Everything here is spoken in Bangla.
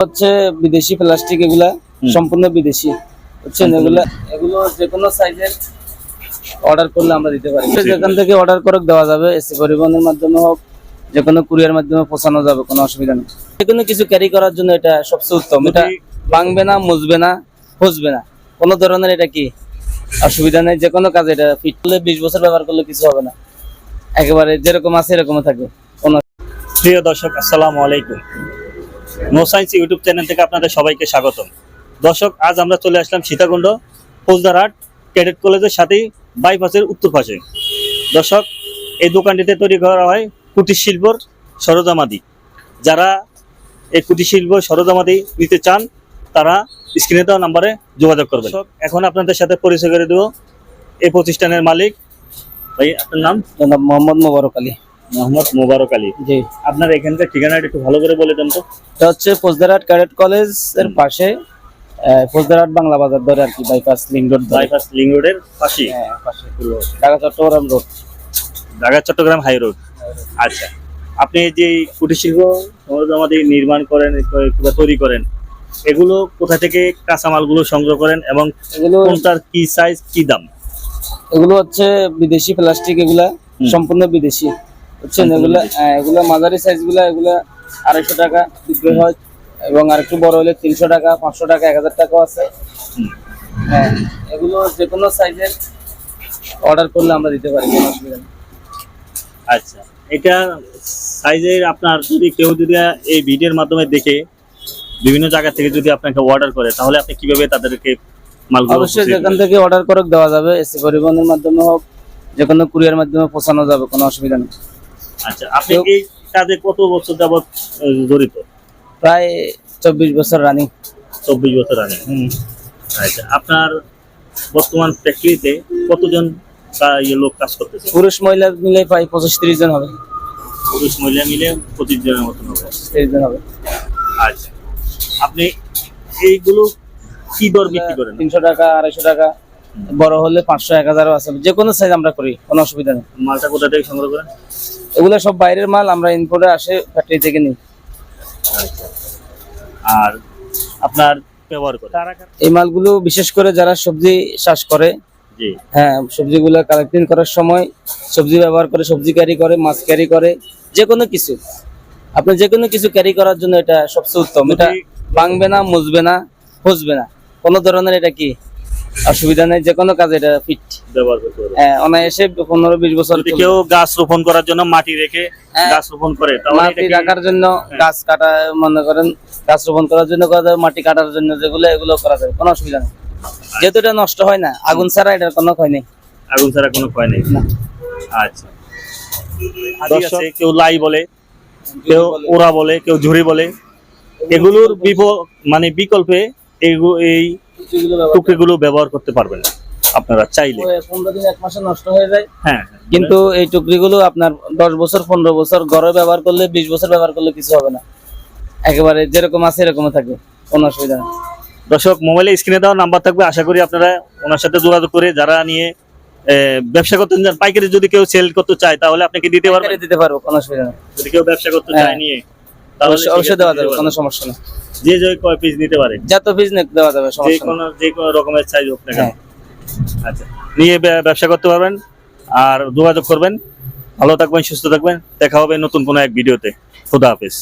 হচ্ছে বিদেশি প্লাস্টিক এগুলা সম্পূর্ণ বিদেশি বুঝছেন? এগুলা এগুলো যে কোনো সাইজের অর্ডার করলে আমরা দিতে পারি। যেখান থেকে অর্ডার করে দেওয়া যাবে এসি পরিবহনের মাধ্যমে হোক যে কোনো কুরিয়ার মাধ্যমে পৌঁছানো যাবে কোনো অসুবিধা নেই। যে কোনো কিছু ক্যারি করার জন্য এটা সবচেয়ে উত্তম। এটা ভাঙবে না মুছবে না ফুসবে না। কোনো ধরনের এটা কি? অসুবিধা নেই যে কোনো কাজে এটা ফিট করলে বিশ বছর ব্যবহার করলে কিছু হবে না। একেবারে যেরকম আছে এরকম থাকবে কোনো প্রিয় দর্শক আসসালামু আলাইকুম। নো সায়েন্স ইউটিউব চ্যানেল থেকে আপনাদের সবাইকে স্বাগতম। দর্শক আজ আমরা চলে আসলাম সীতাকুণ্ড ফৌজদারহাট ক্যাডেট কলেজের সাথেই বাইপাসের উত্তর পাশে। দর্শক এই দোকানটিতে তৈরি করা হয় কুটির শিল্পর সরজামাদি। যারা এই কুটির শিল্প সরজামাদি নিতে চান তারা স্ক্রিনে দেওয়া নাম্বারে যোগাযোগ দর্শক, এখন আপনাদের সাথে পরিচয় করে দেব। এই প্রতিষ্ঠানের মালিক। ভাই আপনার নাম মোহাম্মদ মোবারক আলী। মোহাম্মদ মোবারক আলী। জি। আপনার এখানকার ঠিকানাটা একটু ভালো করে বলে দেন তো। এটা হচ্ছে ফৌজদারহাট ক্যাডেট কলেজের পাশে। ফৌজদারহাট বাংলা বাজার ধরে আর কি bypass link road bypass link রোডের পাশে হ্যাঁ, পাশে Dhaka Chattogram road Dhaka Chattogram high road আচ্ছা। আপনি যে কুটির শিল্প আমাদের নির্মাণ করেন কিংবা তৈরি করেন এগুলো কোথা থেকে কাঁচামালগুলো সংগ্রহ করেন এবং এগুলো কোনটার কি সাইজ কি দাম? এগুলো হচ্ছে বিদেশি প্লাস্টিক এগুলা সম্পূর্ণ বিদেশি। বুঝছেন? সম্পূর্ণ এগুলা হ্যাঁ, এগুলা মাঝারি সাইজগুলা এগুলা আড়াইশো টাকা বিক্রি হয় এবং আর একটু বড় হলে তিনশো টাকা পাঁচশো টাকা এক হাজার টাকাও আছে। হ্যাঁ এগুলো যে কোনো সাইজের অর্ডার করলে আমরা দিতে পারি কোনো অসুবিধা নেই। আচ্ছা এটা সাইজের আপনার যদি কেউ যদি এই ভিডিওর মাধ্যমে দেখে বিভিন্ন জায়গা থেকে যদি আপনাকে অর্ডার করে তাহলে আপনি কীভাবে তাদেরকে মালগুলো অবশ্যই যেখান থেকে অর্ডার করে দেওয়া যাবে এসি পরিবহনের মাধ্যমে হোক যে কোনো কুরিয়ার মাধ্যমে পৌঁছানো যাবে কোনো অসুবিধা নেই। আচ্ছা আপনি এই কাজে কত বছর যাবত জড়িত? প্রায় চব্বিশ বছর রানিং। চব্বিশ বছর আগে আচ্ছা আপনার বর্তমান ফ্যাক্টরিতে কতজন ইয়ে লোক কাজ করতেছে? পুরুষ মহিলা মিলে প্রায় পঁচিশ ত্রিশ জন হবে। পুরুষ মহিলা মিলে পঁচিশ জনের মতন হবে। ত্রিশ জন হবে। আচ্ছা আপনি এইগুলো কি দর বিক্রি করেন? তিনশো টাকা আড়াইশো টাকা। বড় হলে পাঁচশো এক হাজারও আছে। যে কোনো সাইজ আমরা করি কোনো অসুবিধা নেই। মালটা কোথা থেকে সংগ্রহ করেন? এগুলো সব বাইরের মাল আমরা ইনপোর্টে আসে ফ্যাক্টরি থেকে নিই। আর আপনার ব্যবহার করে? এই মালগুলো বিশেষ করে যারা সবজি চাষ করে হ্যাঁ সবজিগুলো কালেক্টিং করার সময় সবজি ব্যবহার করে সবজি ক্যারি করে মাছ ক্যারি করে যে কোনো কিছু। আপনি যে কোনো কিছু ক্যারি করার জন্য এটা সবচেয়ে উত্তম। এটা ভাঙবে না মুছবে না ফুসবে না। কোনো ধরনের এটা কি? অসুবিধা নেই যে কোনো কাজে এটা ফিট ব্যবহার করতে পারবেন হ্যাঁ অনায়াসে পনেরো বিশ বছর যদি কেউ গাছ রোপণ করার জন্য মাটি রেখে হ্যাঁ। গাছ রোপণ করে মাটি রাখার জন্য গাছ কাটা মনে করেন গাছ রোপণ করার জন্য করা যাবে মাটি কাটার জন্য যেগুলো এগুলো করা যাবে কোনো অসুবিধা নেই। যেহেতু এটা নষ্ট হয় না আগুন ছাড়া এটার কোনো ক্ষয় নেই। আগুন ছাড়া কোনো ক্ষয় নেই। না। আচ্ছা। দর্শক কেউ লাই বলে কেউ ওরা বলে কেউ ঝুড়ি বলে এগুলোর বিপ মানে বিকল্পে এই টুকরিগুলো ব্যবহার করতে পারবেন। আপনারা চাইলে। পনেরো দিন এক মাসে নষ্ট হয়ে যায়। হ্যাঁ কিন্তু এই টুকরিগুলো আপনার দশ বছর পনেরো বছর ঘরে ব্যবহার করলে বিশ বছর ব্যবহার করলে কিছু হবে না। একেবারে যেরকম আছে এরকম থাকবে। কোনো অসুবিধা নেই। দর্শক মোবাইলে স্ক্রিনে দেওয়া নাম্বার থাকবে। আশা করি আপনারা ওনার সাথে যোগাযোগ করে যারা নিয়ে ব্যবসা করতে পাইকারি যদি কেউ সেল করতে চায় তাহলে আপনাকে দিতে পারবেন দিতে পারব কোনো অসুবিধা নেই। যদি কেউ ব্যবসা করতে হ্যাঁ। চায় নিয়ে। তাহলে অবশ্যই অবশ্যই দেওয়া যাবে কোনো সমস্যা নেই। যে যে কয় পিস নিতে পারে। যত পিস দেওয়া যাবে যে সমস্যা নেই। কোনো যে কোনো রকমের সাইজ হোক না হ্যাঁ। আচ্ছা নিয়ে ব্যবসা করতে পারবেন আর যোগাযোগ করবেন। ভালো থাকবেন সুস্থ থাকবেন। দেখা হবে নতুন কোনো এক ভিডিওতে খুদা হাফেজ।